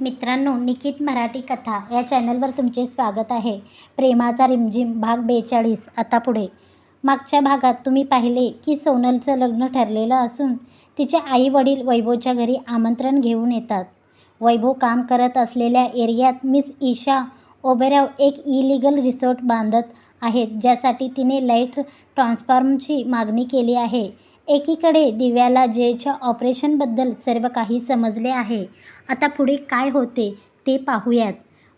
मित्रांनो निकित मराठी कथा या चॅनलवर तुमचे स्वागत आहे. प्रेमाचा रिमझिम भाग बेचाळीस आता पुढे. मागच्या भागात तुम्ही पाहिले की सोनलचं लग्न ठरलेलं असून तिचे आई वडील वैभवच्या घरी आमंत्रण घेऊन येतात. वैभव काम करत असलेल्या एरियात मिस ईशा ओबेराव एक इलिगल रिसॉर्ट बांधत आहेत ज्यासाठी तिने लाइट ट्रान्सफॉर्मची मागणी केली आहे. एकीकडे दिव्याला जेच्या ऑपरेशनबद्दल सर्व काही समजले आहे. आता पुढे काय होते ते पाहूयात.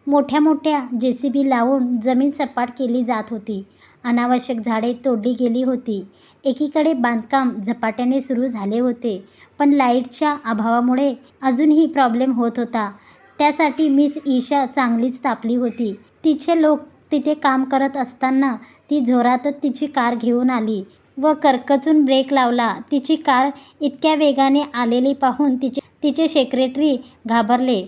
मोठ्या मोठ्या जे सी बी लावून जमीन सपाट केली जात होती. अनावश्यक झाडे तोडली गेली होती. एकीकडे बांधकाम झपाट्याने सुरू झाले होते पण लाईटच्या अभावामुळे अजूनही प्रॉब्लेम होत होता. त्यासाठी मिस ईशा चांगलीच तापली होती. तिचे लोक तिथे काम करत असताना ती जोरातच तिची कार घेऊन आली व करकचून ब्रेक लावला. तिची कार इतक्या वेगाने आलेली पाहून तिचे तिचे सेक्रेटरी घाबरले.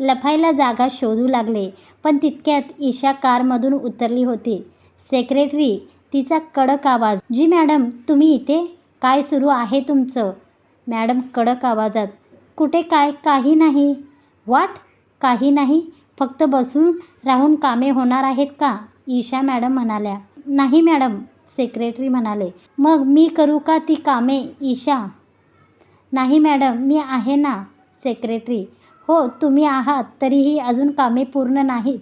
लफायला जागा शोधू लागले पण तितक्यात ईशा कारमधून उतरली होती. सेक्रेटरी तिचा कडक आवाज जी मॅडम तुम्ही इथे? काय सुरू आहे तुमचं? मॅडम कडक आवाजात कुठे काय? काही नाही. वाट काही नाही? फक्त बसून राहून कामे होणार आहेत का? ईशा मॅडम म्हणाल्या. नाही मॅडम सेक्रेटरी म्हणाले. मग मी करू का ती कामे ईशा? नाही मॅडम मी आहे ना सेक्रेटरी हो तुम्ही आहात तरीही अजून कामे पूर्ण नाहीत.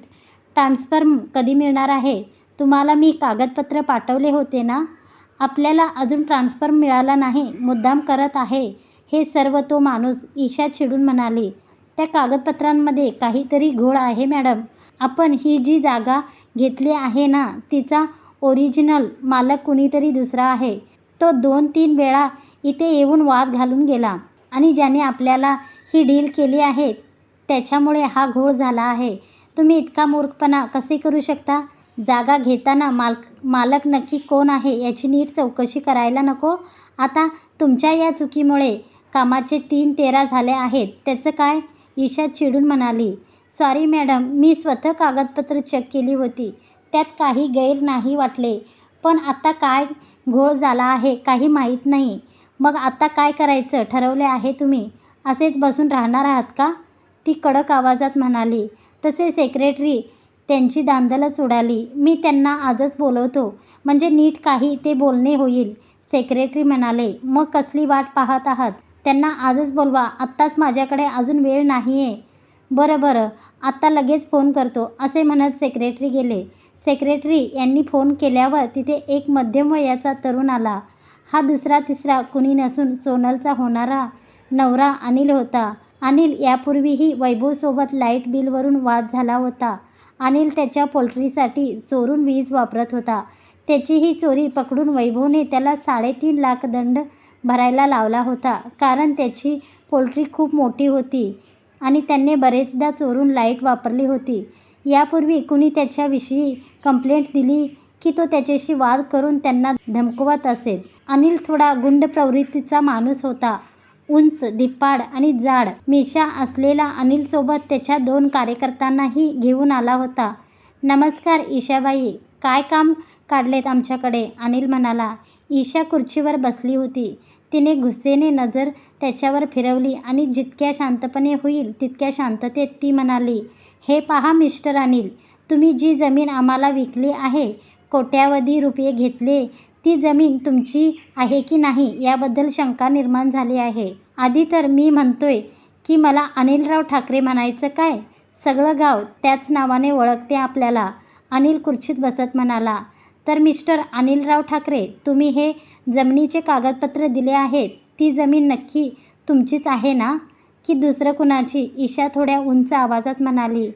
ट्रान्सफर्म कधी मिळणार आहे? तुम्हाला मी कागदपत्र पाठवले होते ना? आपल्याला अजून ट्रान्सफर मिळाला नाही मुद्दाम करत आहे. हे सर्व तो माणूस ईशा चिडून म्हणाली. त्या कागदपत्रांमध्ये काहीतरी घोळ आहे मॅडम. आपण ही जी जागा घेतली आहे ना तिचा ओरिजिनल मालक कुणीतरी दुसरा आहे. तो दोन तीन वेळा इथे येऊन वाद घालून गेला आणि ज्याने आपल्याला ही डील केली आहे त्याच्यामुळे हा घोळ झाला आहे. तुम्ही इतका मूर्खपणा कसे करू शकता? जागा घेताना मालक मालक नक्की कोण आहे याची नीट चौकशी करायला नको. आता तुमच्या या चुकीमुळे कामाचे तीन तेरा झाले आहेत त्याचं काय? ईशा चिडून म्हणाली सॉरी मॅडम मी स्वतः कागदपत्र चेक केली होती. त्यात काही गैर नाही वाटले. पण आता काय घोळ झाला आहे काही माहीत नाही. मग आता काय करायचं? ठरवले आहे तुम्ही? असेच बसून राहणार आहात का? ती कडक आवाजात म्हणाली. तसे सेक्रेटरी त्यांची दांदलच उडाली मी त्यांना आजच बोलवतो. म्हणजे नीट काही ते बोलणे होईल. सेक्रेटरी म्हणाले मग कसली वाट पाहत आहात? त्यांना आजच बोलवा. आत्ताच माझ्याकडे अजून वेळ नाही आहे बरं बरं. आत्ता लगेच फोन करतो असे म्हणत सेक्रेटरी गेले. सेक्रेटरी यांनी फोन केल्यावर तिथे एक मध्यम वयाचा तरुण आला. हा दुसरा तिसरा कुणी नसून सोनलचा होणारा नवरा अनिल होता. अनिल यापूर्वीही वैभवसोबत लाइट बिलवरून वाद झाला होता. अनिल त्याच्या पोल्ट्रीसाठी चोरून वीज वापरत होता. त्याची ही चोरी पकडून वैभवने त्याला साडेतीन लाख दंड भरायला लावला होता. कारण त्याची पोल्ट्री खूप मोठी होती आणि त्यांनी बरेचदा चोरून लाइट वापरली होती. यापूर्वी कुणी त्याच्याविषयी कंप्लेंट दिली की तो त्याच्याशी वाद करून त्यांना धमकवत असेल? अनिल थोडा गुंड प्रवृत्तीचा माणूस होता. उंच दिप्पाड आणि जाड. मिशा असलेला अनिलसोबत त्याच्या दोन कार्यकर्त्यांनाही घेऊन आला होता. नमस्कार ईशाबाई. काय काम काढलेत आमच्याकडे? अनिल म्हणाला. ईशा खुर्चीवर बसली होती. तिने गुस्सेने नजर त्याच्यावर फिरवली आणि जितक्या शांतपणे होईल तितक्या शांततेत ती म्हणाली हे पहा मिस्टर अनिल तुम्ही जी जमीन आम्हाला विकली आहे कोट्यावधी रुपये घेतले ती जमीन तुमची आहे की नाही याबद्दल शंका निर्माण झाली आहे. आधी तर मी म्हणतोय की मला अनिलराव ठाकरे म्हणायचं काय? सगळं गाव त्याच नावाने ओळखते आपल्याला. अनिल खुर्चीत बसत म्हणाला तर मिस्टर अनिलराव ठाकरे तुम्ही हे जमिनीचे कागदपत्र दिले आहेत. ती जमीन नक्की तुमचीच आहे ना? की दुसरं कुणाची? ईशा थोड्या उंच आवाजात म्हणाली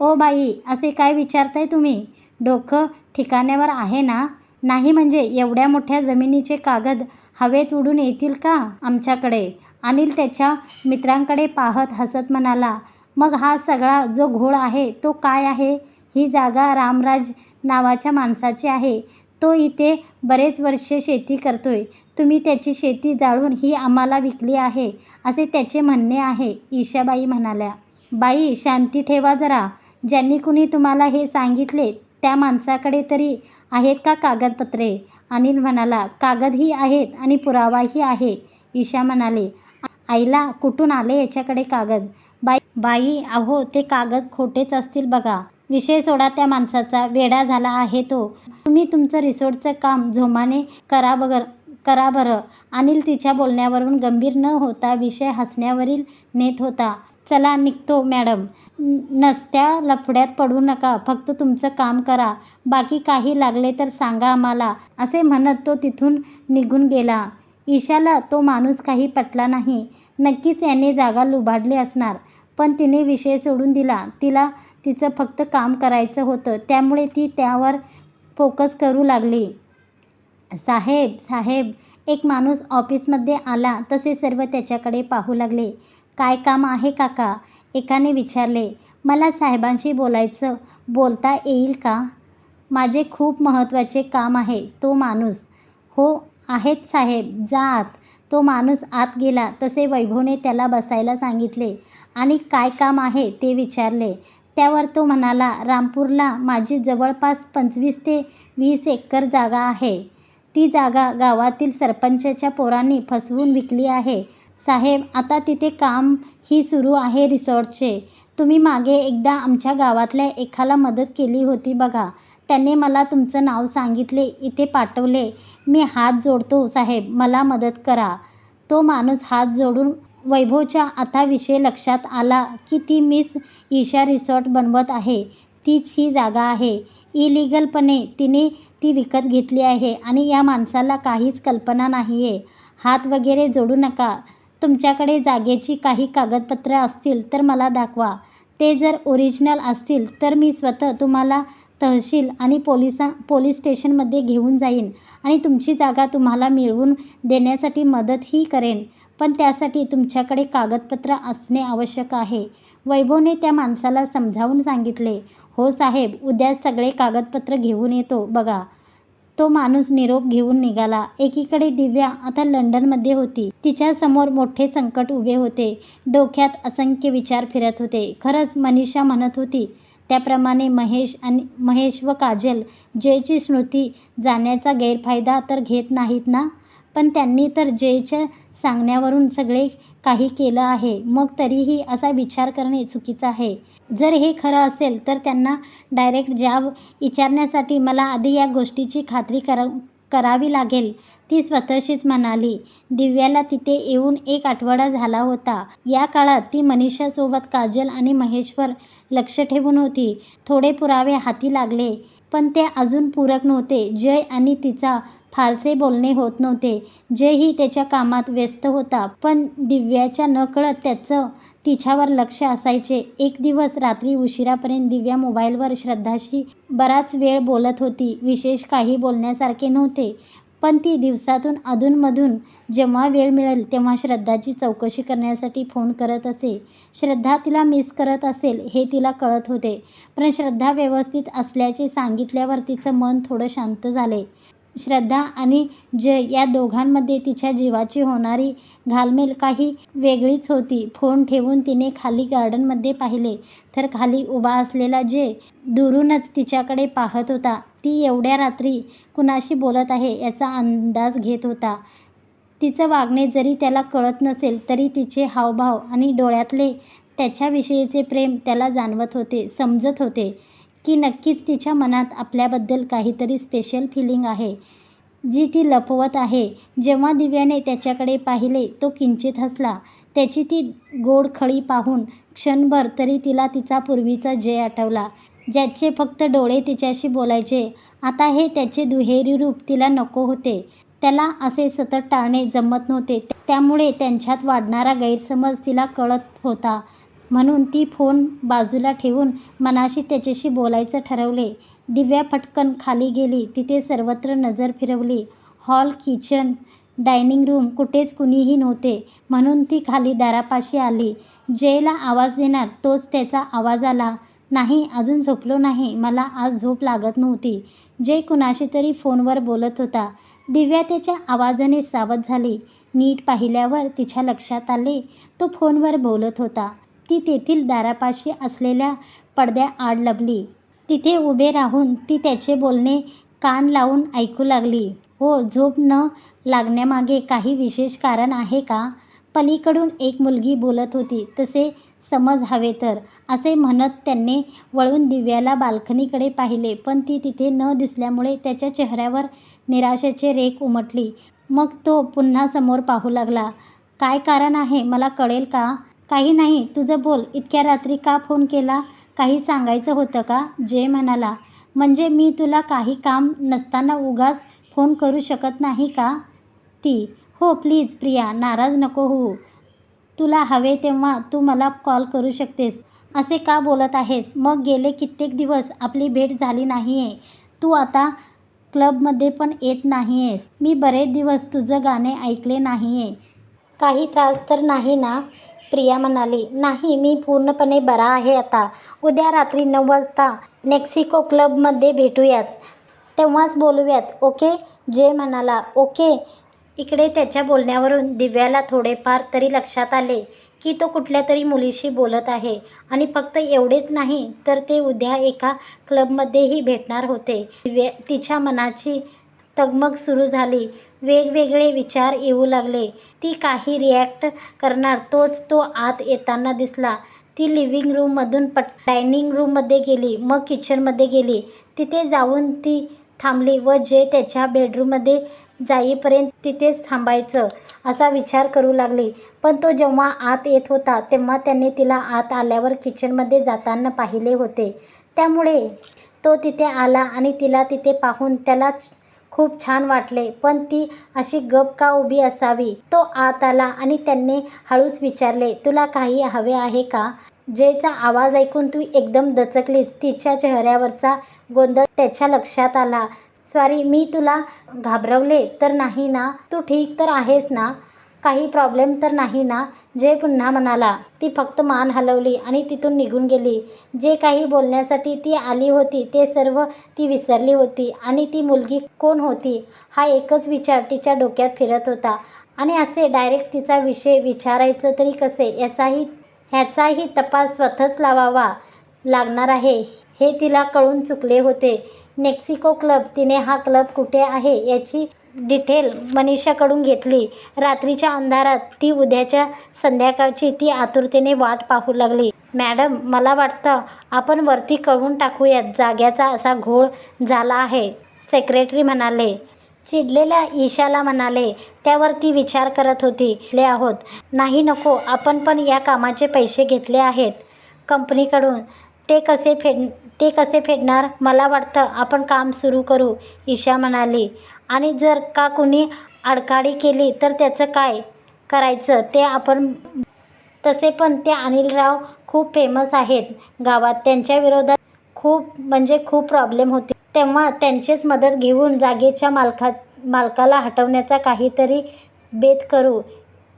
ओ बाई असे काय विचारताय तुम्ही? डोकं ठिकाण्यावर आहे ना? नाही म्हणजे एवढ्या मोठ्या जमिनीचे कागद हवेत उडून येतील का आमच्याकडे? अनिल त्याच्या मित्रांकडे पाहत हसत म्हणाला मग हा सगळा जो घोळ आहे तो काय आहे? ही जागा रामराज नावाच्या माणसाची आहे. तो इथे बरेच वर्षे शेती करतोय. तुम्ही त्याची शेती जाळून ही आम्हाला विकली आहे असे त्याचे म्हणणे आहे ईशाबाई म्हणाल्या. बाई शांती ठेवा जरा. ज्यांनी कुणी तुम्हाला हे सांगितले त्या माणसाकडे तरी आहेत का कागदपत्रे? अनिल म्हणाला कागदही आहेत आणि पुरावाही आहे. ईशा म्हणाले आईला कुठून आले याच्याकडे कागद? बाई बाई अहो ते कागद खोटेच असतील बघा. विषय सोडा त्या माणसाचा वेडा झाला आहे तो. तुम्ही तुमचं रिसोर्टचं काम झोमाने करा बगर करा बरं. अनिल तिच्या बोलण्यावरून गंभीर न होता विषय हसण्यावरील नेत होता. चला निघतो मॅडम. नसत्या लफड्यात पडू नका. फक्त तुमचं काम करा. बाकी काही लागले तर सांगा आम्हाला असे म्हणत तो तिथून निघून गेला. ईशाला तो माणूस काही पटला नाही. नक्कीच याने जागा लुबाडली असणार. पण तिने विषय सोडून दिला. तिला तिचं फक्त काम करायचं होतं. त्यामुळे ती त्यावर फोकस करू लागली. साहेब साहेब एक माणूस ऑफिसमध्ये आला. तसे सर्व त्याच्याकडे पाहू लागले. काय काम आहे काका? एकाने विचारले मला साहेबांशी बोलायचं बोलता येईल का? माझे खूप महत्त्वाचे काम आहे तो माणूस. हो आहेत साहेब जा आत. तो माणूस आत गेला तसे वैभवने त्याला बसायला सांगितले. आणि काय काम आहे? ते विचारले. त्यावर तो म्हणाला रामपूरला माझी जवळपास पंचवीस ते वीस एकर जागा आहे. ती जागा गावातील सरपंचाच्या पोरांनी फसवून विकली आहे. साहेब आता तिथे काम ही सुरू आहे रिसॉर्टचे. तुम्ही मागे एकदा आमच्या गावातल्या एकाला मदत केली होती बघा. त्याने मला तुमचं नाव सांगितले इथे पाठवले. मी हात जोडतो साहेब मला मदत करा. तो माणूस हात जोडून वैभवच्या आता विषय लक्षात आला की ती मिस ईशा रिसॉर्ट बनवत आहे. तीच ही जागा आहे. इलिगलपणे तिने ती विकत घेतली आहे आणि या माणसाला काहीच कल्पना नाही आहे हात वगैरे जोडू नका. तुमच्याकडे जागेची काही कागदपत्रं असतील तर मला दाखवा. ते जर ओरिजिनल असतील तर मी स्वतः तुम्हाला तहसील आणि पोलिसा पोलीस स्टेशनमध्ये घेऊन जाईन आणि तुमची जागा तुम्हाला मिळवून देण्यासाठी मदतही करेन. पण त्यासाठी तुमच्याकडे कागदपत्र असणे आवश्यक आहे. वैभवने त्या माणसाला समजावून सांगितले हो साहेब उद्या सगळे कागदपत्र घेऊन येतो बघा. तो माणूस निरोप घेऊन निघाला. एकीकडे दिव्या आता लंडनमध्ये होती. तिच्यासमोर मोठे संकट उभे होते. डोक्यात असंख्य विचार फिरत होते. खरंच मनीषा म्हणत होती त्याप्रमाणे महेश आणि महेश व काजल जयची स्मृती जाण्याचा गैरफायदा तर घेत नाहीत ना? पण त्यांनी तर जयच्या सांगण्यावरून सगळे काही केलं आहे. मग तरीही असा विचार करणे चुकीचं आहे. जर हे खरं असेल तर त्यांना डायरेक्ट जाब विचारण्यासाठी मला आधी या गोष्टीची खात्री करा करावी लागेल. ती स्वतःशीच म्हणाली दिव्याला तिथे येऊन एक आठवडा झाला होता. या काळात ती मनीषासोबत काजल आणि महेशवर लक्ष ठेवून होती. थोडे पुरावे हाती लागले. पण ते अजून पूरक नव्हते. जय आणि तिचा फारसे बोलणे होत नव्हते. जयही त्याच्या कामात व्यस्त होता पण दिव्याच्या नकळत त्याचं तिच्यावर लक्ष असायचे. एक दिवस रात्री उशिरापर्यंत दिव्या मोबाईलवर श्रद्धाशी बराच वेळ बोलत होती. विशेष काही बोलण्यासारखे नव्हते पण ती दिवसातून अधूनमधून जेव्हा वेळ मिळेल तेव्हा श्रद्धाची चौकशी करण्यासाठी फोन करत असे. श्रद्धा तिला मिस करत असेल हे तिला कळत होते पण श्रद्धा व्यवस्थित असल्याचे सांगितल्यावर तिचं मन थोडं शांत झाले. श्रद्धा आणि जय या दोघांमध्ये तिच्या जीवाची होणारी घालमेल काही वेगळीच होती. फोन ठेवून तिने खाली गार्डनमध्ये पाहिले. तर खाली उभा असलेला जय दुरूनच तिच्याकडे पाहत होता ती एवढ्या रात्री कुणाशी बोलत आहे याचा अंदाज घेत होता. तिचं वागणे जरी त्याला कळत नसेल तरी तिचे हावभाव आणि डोळ्यातले त्याच्याविषयीचे प्रेम त्याला जाणवत होते समजत होते. की नक्कीच तिच्या मनात आपल्याबद्दल काहीतरी स्पेशल फिलिंग आहे जी ती लपवत आहे. जेव्हा दिव्याने त्याच्याकडे पाहिले तो किंचित हसला. त्याची ती गोड खळी पाहून क्षणभर तरी तिला तिचा पूर्वीचा जय आठवला. ज्याचे फक्त डोळे तिच्याशी बोलायचे. आता हे त्याचे दुहेरी रूप तिला नको होते. त्याला असे सतत टाळणे जमत नव्हते. त्यामुळे त्यांच्यात वाढणारा गैरसमज तिला कळत होता. म्हणून ती फोन बाजूला ठेवून मनाशी त्याच्याशी बोलायचं ठरवले. दिव्या पटकन खाली गेली. तिथे सर्वत्र नजर फिरवली. हॉल किचन डायनिंग रूम कुठेच कुणीही नव्हते. म्हणून ती खाली दारापाशी आली. जयला आवाज देणार तोच त्याचा आवाज आला. नाही अजून झोपलो नाही. मला आज झोप लागत नव्हती. जय कुणाशी तरी फोनवर बोलत होता. दिव्या त्याच्या आवाजाने सावध झाली. नीट पाहिल्यावर तिच्या लक्षात आले. तो फोनवर बोलत होता. ती तेथील दारापाशी असलेल्या पडद्या आड लपली तिथे उभे राहून ती त्याचे बोलणे कान लावून ऐकू लागली. हो झोप न लागण्यामागे काही विशेष कारण आहे का? पलीकडून एक मुलगी बोलत होती तसे समज हवे तर. असे म्हणत त्यांनी वळून दिव्याला बाल्कनीकडे पाहिले पण ती तिथे न दिसल्यामुळे त्याच्या चेहऱ्यावर निराशेचे रेख उमटली. मग तो पुन्हा समोर पाहू लागला. काय कारण आहे? मला कळेल का? काही नाही तुझं बोल. इतक्या रात्री का फोन केला? काही सांगायचं होतं का? जय म्हणाला. म्हणजे मी तुला काही काम नसताना उगाच फोन करू शकत नाही का? ती. हो प्लीज प्रिया. नाराज नको होऊ. तुला हवे तेव्हा तू मला कॉल करू शकतेस. असे का बोलत आहेस? मग गेले कित्येक दिवस. आपली भेट झाली नाही आहे तू आता क्लबमध्ये पण येत नाही आहेस मी बरेच दिवस तुझं गाणे ऐकले नाही आहे काही त्रास तर नाही ना? प्रिया म्हणाली नाही मी पूर्णपणे बरा आहे आता. उद्या रात्री नऊ वाजता नेक्सिको क्लबमध्ये भेटूयात. तेव्हाच बोलूयात ओके? जय म्हणाला ओके. इकडे त्याच्या बोलण्यावरून दिव्याला थोडेफार तरी लक्षात आले की तो कुठल्या तरी मुलीशी बोलत आहे. आणि फक्त एवढेच नाही तर ते उद्या एका क्लबमध्येही भेटणार होते. दिव्या तिच्या मनाची तगमग सुरू झाली. वेगवेगळे विचार येऊ लागले. ती काही रिॲक्ट करणार. तोच तो आत येताना दिसला. ती लिव्हिंग रूममधून पट डायनिंग रूममध्ये गेली मग किचनमध्ये गेली. तिथे जाऊन ती थांबली व जे त्याच्या बेडरूममध्ये जाईपर्यंत तिथेच थांबायचं असा विचार करू लागली. पण तो जेव्हा आत येत होता तेव्हा त्याने तिला आत आल्यावर किचनमध्ये जाताना पाहिले होते. त्यामुळे तो तिथे आला आणि तिला तिथे पाहून त्याला खूप छान वाटले. पण ती अशी गप का उभी असावी? तो आत आला आणि त्यांनी हळूच विचारले तुला काही हवे आहे का? जेचा आवाज ऐकून तू एकदम दचकलीस. तिच्या चेहऱ्यावरचा गोंधळ त्याच्या लक्षात आला. सॉरी मी तुला घाबरवले तर नाही ना? तू ठीक तर आहेस ना? काही प्रॉब्लेम तर नाही ना? जय पुन्हा म्हणाला ती फक्त मान हलवली आणि तिथून निघून गेली. जे काही बोलण्यासाठी ती आली होती ते सर्व ती विसरली होती आणि ती मुलगी कोण होती? हा एकच विचार तिच्या डोक्यात फिरत होता. आणि असे डायरेक्ट तिचा विषय विचारायचं तरी कसे? याचाही ह्याचाही तपास स्वतःच लावावा लागणार आहे. हे तिला कळून चुकले होते. नेक्सिको क्लब तिने हा क्लब कुठे आहे याची डिटेल मनीषाकडून घेतली. रात्रीच्या अंधारात ती उद्याच्या संध्याकाळची ती आतुरतेने वाट पाहू लागली. मॅडम मला वाटतं आपण वरती कळवून टाकूयात. जाग्याचा असा घोळ झाला आहे सेक्रेटरी म्हणाले. चिडलेल्या ईशाला म्हणाले. त्यावर ती विचार करत होती. ले आहोत. नाही नको. आपण पण या कामाचे पैसे घेतले आहेत कंपनीकडून. ते कसे फेड ते कसे फेडणार? मला वाटतं आपण काम सुरू करू ईशा म्हणाली. आणि जर का कुणी आडकाडी केली तर त्याचं काय करायचं ते आपण तसे पण ते अनिलराव खूप फेमस आहेत. गावात त्यांच्या विरोधात खूप म्हणजे खूप प्रॉब्लेम होते. तेव्हा त्यांचीच मदत घेऊन जागेच्या मालका मालकाला हटवण्याचा काहीतरी बेत करू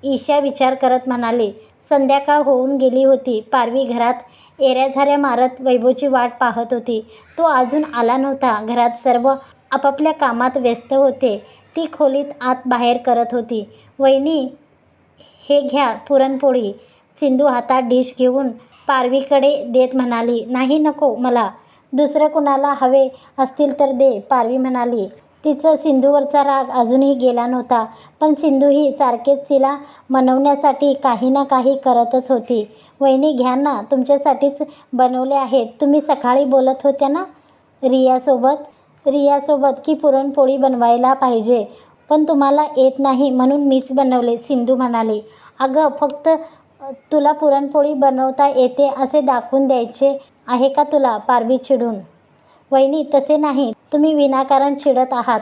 ईशा विचार करत म्हणाले संध्याकाळ होऊन गेली होती. पारवी घरात एऱ्याझाऱ्या मारत वैभवची वाट पाहत होती. तो अजून आला नव्हता. घरात सर्व आपापल्या कामात व्यस्त होते. ती खोलीत आत बाहेर करत होती. वहिनी हे घ्या पुरणपोळी. सिंधू हातात डिश घेऊन पारवीकडे देत म्हणाली नाही नको मला. दुसरं कुणाला हवे असतील तर दे पारवी म्हणाली. तिचं सिंधूवरचा राग अजूनही गेला नव्हता पण सिंधूही सारखेच तिला मनवण्यासाठी काही ना काही करतच होती. वहिनी घ्या ना तुमच्यासाठीच बनवले आहेत. तुम्ही सकाळी बोलत होत्या ना रियासोबत? रियासोबत की पुरणपोळी बनवायला पाहिजे. पण तुम्हाला येत नाही म्हणून मीच बनवले सिंधू म्हणाली. अगं फक्त तुला पुरणपोळी बनवता येते असे दाखवून द्यायचे आहे का तुला पारवी चिडून? वहिनी तसे नाही. तुम्ही विनाकारण चिडत आहात.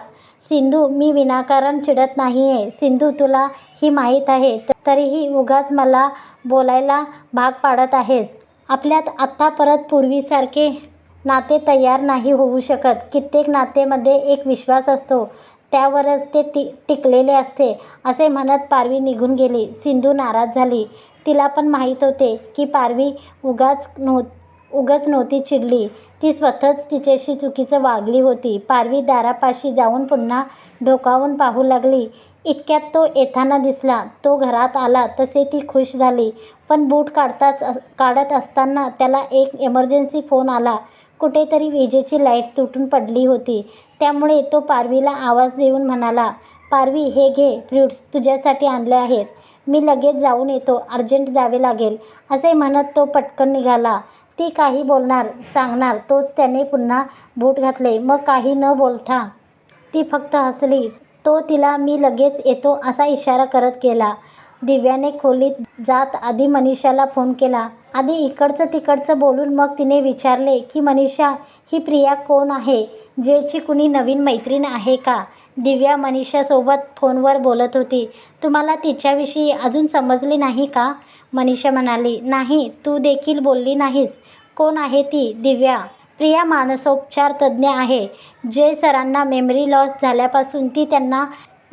सिंधू मी विनाकारण चिडत नाही आहे सिंधू तुला ही माहीत आहे तरीही उगाच मला बोलायला भाग पाडत आहेस. आपल्यात आत्ता परत पूर्वीसारखे नाते तयार नाही होऊ शकत. कित्येक नातेमध्ये एक विश्वास असतो. त्यावरच ते टि टिकलेले असते असे म्हणत पारवी निघून गेली. सिंधू नाराज झाली. तिला पण माहीत होते की पारवी उगाच नव्ह उगाच नव्हती चिडली. ती स्वतःच तिच्याशी चुकीचं वागली होती. पारवी दारापाशी जाऊन पुन्हा डोकावून पाहू लागली. इतक्यात तो येताना दिसला. तो घरात आला तसे ती खुश झाली. पण बूट काढताच काढत असताना त्याला एक एमर्जन्सी फोन आला. कुठेतरी विजेची लाइट तुटून पडली होती. त्यामुळे तो पारवीला आवाज देऊन म्हणाला पारवी हे घे फ्रुट्स तुझ्यासाठी आणले आहेत. मी लगेच जाऊन येतो अर्जंट जावे लागेल. असे म्हणत तो पटकन निघाला. ती काही बोलणार सांगणार तोच त्याने पुन्हा बूट घातले. मग काही न बोलता ती फक्त हसली. तो तिला मी लगेच येतो असा इशारा करत गेला. दिव्याने खोलीत जात आधी मनीषाला फोन केला. आधी इकडचं तिकडचं बोलून मग तिने विचारले की मनीषा ही प्रिया कोण आहे? जेची कुणी नवीन मैत्रीण आहे का? दिव्या मनीषासोबत फोनवर बोलत होती. तुम्हाला तिच्याविषयी अजून समजले नाही का? मनीषा म्हणाली. नाही तू देखील बोलली नाहीस. कोण आहे ती दिव्या? प्रिया मानसोपचार तज्ज्ञ आहे. जे सरांना मेमरी लॉस झाल्यापासून ती त्यांना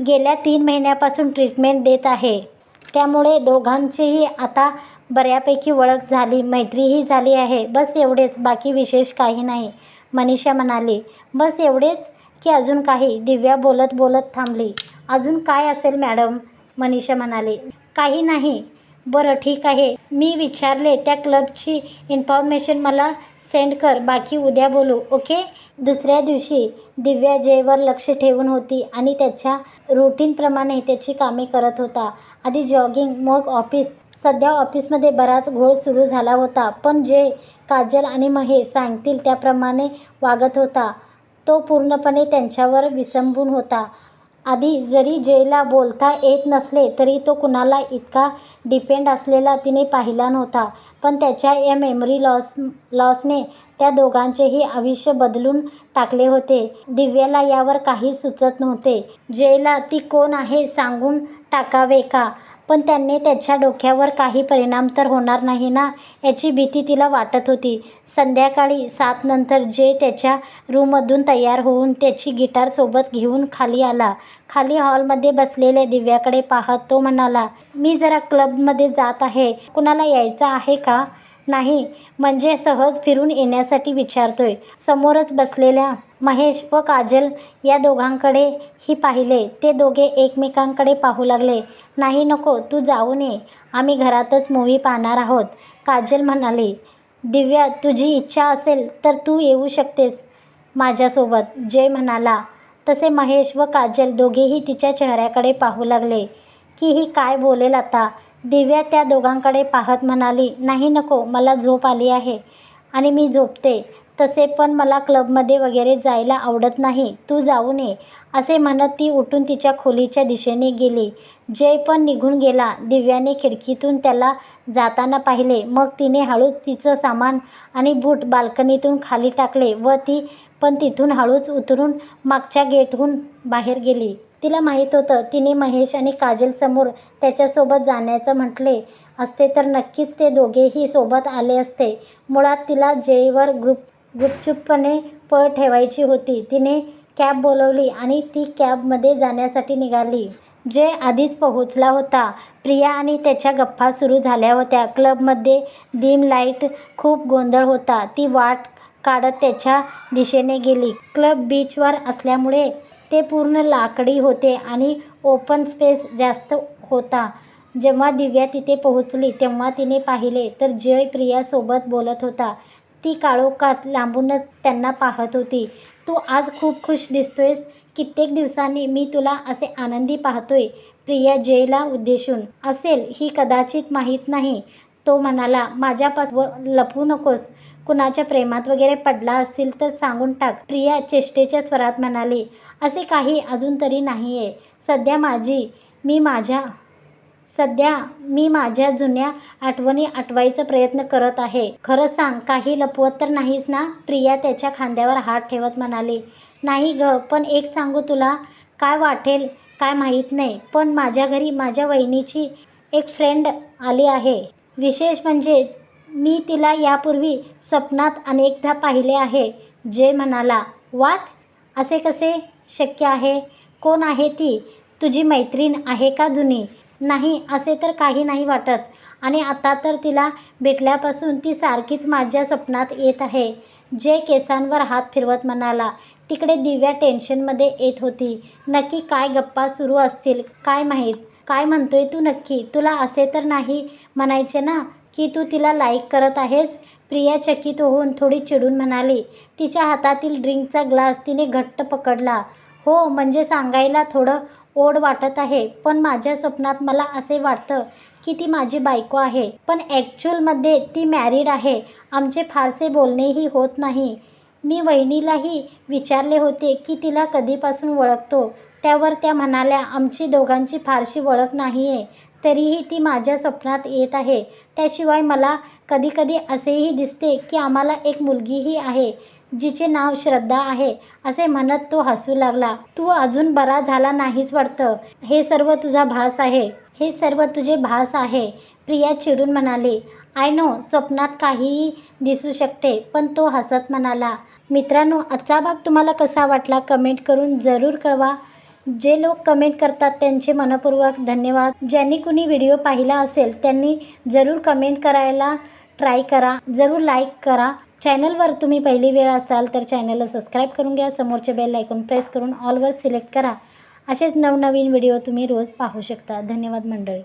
गेल्या तीन महिन्यापासून ट्रीटमेंट देत आहे. त्यामुळे दोघांचीही आता बऱ्यापैकी ओळख झाली मैत्रीही झाली आहे. बस एवढेच बाकी विशेष काही नाही. मनीषा म्हणाली बस एवढेच की अजून काही? दिव्या बोलत बोलत थांबली. अजून काय असेल मॅडम? मनीषा म्हणाली. काही नाही. बरं ठीक आहे. मी विचारले त्या क्लबची इन्फॉर्मेशन मला सेंड कर बाकी उद्या बोलू ओके? दुसऱ्या दिवशी दिव्या जयवर लक्ष ठेवून होती आणि त्याच्या रुटीनप्रमाणे त्याची कामे करत होता. आधी जॉगिंग मग ऑफिस सध्या ऑफिसमध्ये बराच घोळ सुरू झाला होता पण जे काजल आणि महेश सांगतील त्याप्रमाणे वागत होता. तो पूर्णपणे त्यांच्यावर विसंबून होता. आधी जरी जयला बोलता येत नसले तरी तो कुणाला इतका डिपेंड असलेला तिने पाहिला नव्हता. पण त्याच्या या मेमरी लॉस लॉसने त्या दोघांचेही आयुष्य बदलून टाकले होते. दिव्याला यावर काही सुचत नव्हते. जयला ती कोण आहे सांगून टाकावे का? पण त्यांनी त्याच्या डोक्यावर काही परिणाम तर होणार नाही ना? याची भीती तिला वाटत होती. संध्याकाळी सातनंतर जे त्याच्या रूममधून तयार होऊन त्याची गिटार सोबत घेऊन खाली आला. खाली हॉलमध्ये बसलेल्या दिव्याकडे पाहत तो म्हणाला मी जरा क्लबमध्ये जात आहे. कुणाला यायचं आहे का? नाही. म्हणजे सहज फिरून येण्यासाठी विचारतोय. समोरच बसलेल्या महेश व काजल या दोघांकडेही पाहिले. ते दोघे एकमेकांकडे पाहू लागले. नाही नको. तू जाऊन ये. आम्ही घरातच मूव्ही पाहणार आहोत. काजल म्हणाली दिव्या तुझी इच्छा असेल तर तू येऊ शकतेस माझ्यासोबत. जय म्हणाला तसे महेश व काजल दोघेही तिच्या चेहऱ्याकडे पाहू लागले. की ही काय बोलेल आता? दिव्या त्या दोघांकडे पाहत म्हणाली नाही नको मला झोप आली आहे आणि मी झोपते. तसे पण मला क्लबमध्ये वगैरे जायला आवडत नाही. तू जाऊ नये. असे म्हणत ती उठून तिच्या खोलीच्या दिशेने गेली. जय पण निघून गेला. दिव्याने खिडकीतून त्याला जाताना पाहिले. मग तिने हळूच तिचं सामान आणि बूट बाल्कनीतून खाली टाकले व ती पण तिथून हळूच उतरून मागच्या गेटहून बाहेर गेली. तिला माहीत होतं तिने महेश आणि काजलसमोर त्याच्यासोबत जाण्याचं म्हटले असते तर नक्कीच ते दोघेही सोबत आले असते. मुळात तिला जयवर ग्रुप गुपचूपपणे पळ ठेवायची होती. तिने कॅब बोलवली आणि ती कॅबमध्ये जाण्यासाठी निघाली. जे आधीच पोहोचला होता. प्रिया आणि त्याच्या गप्पा सुरू झाल्या होत्या. क्लबमध्ये डिम लाइट खूप गोंधळ होता. ती वाट काढत त्याच्या दिशेने गेली. क्लब बीचवर असल्यामुळे ते पूर्ण लाकडी होते आणि ओपन स्पेस जास्त होता. जेव्हा दिव्या तिथे पोहोचली तेव्हा तिने पाहिले तर जय प्रियासोबत बोलत होता. ती काळोखात लांबूनच त्यांना पाहत होती. तू आज खूप खुश दिसतोयस. कित्येक दिवसांनी मी तुला असे आनंदी पाहतोय. प्रिया जयला उद्देशून असेल ही कदाचित माहीत नाही. तो म्हणाला माझ्यापासून लपवू नकोस. कुणाच्या प्रेमात वगैरे पडला असतील तर सांगून टाक. प्रिया चेष्टेच्या स्वरात म्हणाली असे काही अजून तरी नाही आहे सध्या माझी मी माझ्या सध्या मी माझ्या जुन्या आठवणी आठवायचा प्रयत्न करत आहे. खरं सांग काही लपवत तर नाहीस ना? प्रिया त्याच्या खांद्यावर हात ठेवत म्हणाली. नाही ग पण एक सांगू तुला. काय वाटेल काय माहीत नाही. पण माझ्या घरी माझ्या वहिनीची एक फ्रेंड आली आहे. विशेष म्हणजे मी तिला यापूर्वी स्वप्नात अनेकदा पाहिले आहे. जे म्हणाला वाट असे कसे? शक्य आहे? कोण आहे ती? तुझी मैत्रीण आहे का जुनी? नाही असे तर काही नाही वाटत. आणि आता तर तिला भेटल्यापासून ती सारखीच माझ्या स्वप्नात येत आहे. जे केसांवर हात फिरवत म्हणाला तिकडे दिव्या टेन्शनमध्ये येत होती. नक्की काय गप्पा सुरू असतील काय माहीत? काय म्हणतोय तू नक्की? तुला असे तर नाही म्हणायचे ना की तू तिला लाईक करत आहेस? प्रिया चकित होऊन थोडी चिडून म्हणाली. तिच्या हातातील ड्रिंकचा ग्लास तिने घट्ट पकडला. हो म्हणजे सांगायला थोडं ओढ वाटत आहे पण माझ्या स्वप्नात मला असे वाटतं की ती माझी बायको आहे. पण ॲक्च्युअलमध्ये ती मॅरिड आहे. आमचे फारसे बोलणेही होत नाही. मी वहिनीलाही विचारले होते की तिला कधीपासून ओळखतो. त्यावर त्या म्हणाल्या आमची दोघांची फारशी ओळख नाही आहे तरीही ती माझ्या स्वप्नात येत आहे. त्याशिवाय मला कधीकधी असेही दिसते की आम्हाला एक मुलगीही आहे. जिचे नाव श्रद्धा आहे असे म्हणत तो हसू लागला. तू अजून बरा झाला नाहीच वाटतं. हे सर्व तुझा भास आहे. हे सर्व तुझे भास आहे प्रिया चिडून म्हणाली. आय नो स्वप्नात काहीही दिसू शकते पण तो हसत म्हणाला. मित्रांनो आजचा भाग तुम्हाला कसा वाटला कमेंट करून जरूर कळवा. जे लोक कमेंट करतात त्यांचे मनपूर्वक धन्यवाद. ज्यांनी कुणी व्हिडिओ पाहिला असेल त्यांनी जरूर कमेंट करायला ट्राय करा. जरूर लाईक करा. चॅनलवर तुम्ही पहिली वेळ असाल तर चॅनलला सबस्क्राईब करून घ्या. समोरचे बेल ऐकून प्रेस करून ऑलवर सिलेक्ट करा. असेच नवनवीन व्हिडिओ तुम्ही रोज पाहू शकता. धन्यवाद मंडळी.